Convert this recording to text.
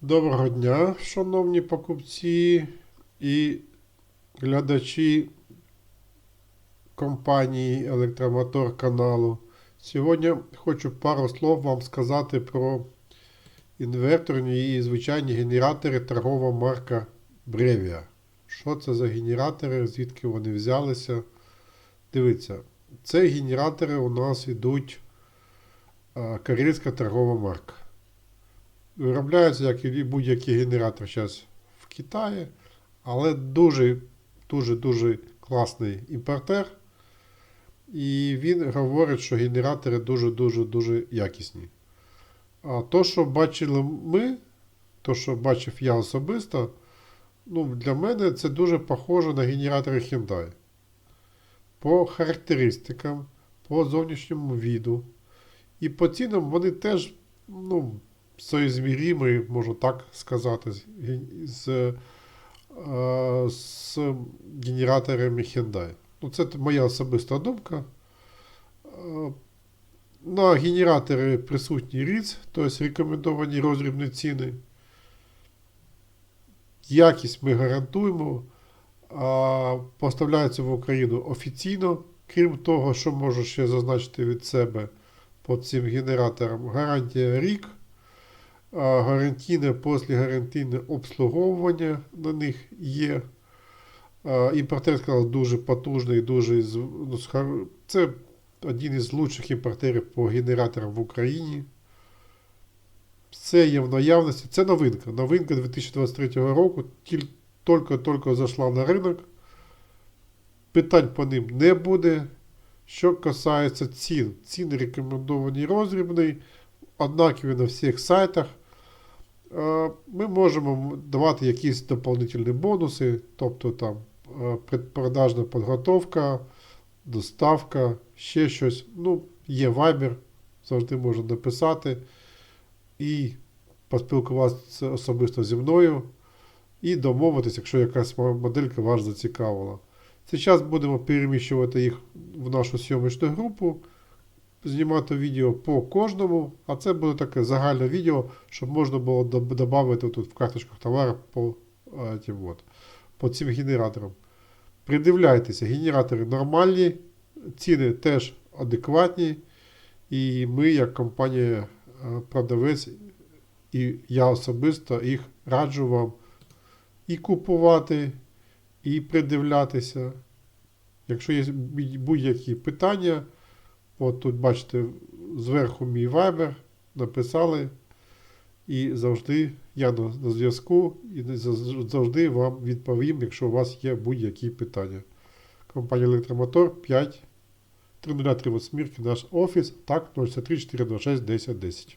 Доброго дня, шановні покупці і глядачі компанії Електромотор каналу. Сьогодні хочу пару слов вам сказати про інверторні і звичайні генератори торгова марка Brevia. Що це за генератори, звідки вони взялися? Дивіться, це генератори у нас йдуть а, корейська торгова марка. Виробляється, як і будь-який генератор зараз в Китаї, але дуже дуже дуже класний імпортер. І він говорить, що генератори дуже-дуже дуже якісні. А то, що бачили ми, то, що бачив я особисто, ну, для мене це дуже похоже на генератори Hyundai. По характеристикам, по зовнішньому віду. І по цінам вони теж, ну, соізмірімий, можу так сказати, з, з, е, з генераторами Hyundai. Ну, це моя особиста думка. Е, На генератори присутній ріц, тобто рекомендовані розрібні ціни. Якість ми гарантуємо. А, Поставляються в Україну офіційно. Крім того, що можу ще зазначити від себе по цим генераторам, гарантія рік гарантійне, післягарантійне обслуговування на них є. Імпортер сказав дуже потужний, дуже ну, це один із лучших імпортерів по генераторам в Україні. Все є в наявності. Це новинка. Новинка 2023 року. Тільки-тільки зайшла на ринок. Питань по ним не буде. Що касається цін, ціни рекомендовані розрібний, однакові на всіх сайтах. Е, Ми можемо давати якісь доповнительні бонуси, тобто там е, предпродажна підготовка, доставка, ще щось. Ну, є Viber, завжди можна написати і поспілкуватися особисто зі мною, і домовитися, якщо якась моделька вас зацікавила. Зараз будемо переміщувати їх в нашу зйомочну групу, знімати відео по кожному, а це буде таке загальне відео, щоб можна було додати тут в карточках товарів по, е, тим по цим генераторам. Придивляйтеся, генератори нормальні, ціни теж адекватні. І ми, як компанія е, і я особисто їх раджу вам і купувати, і придивлятися. Якщо є будь-які питання, от тут бачите зверху мій Viber, написали. І завжди я на, на зв'язку і завжди вам відповім, якщо у вас є будь-які питання. Компанія Електромотор 5 3038 наш офіс, так 063 426 1010.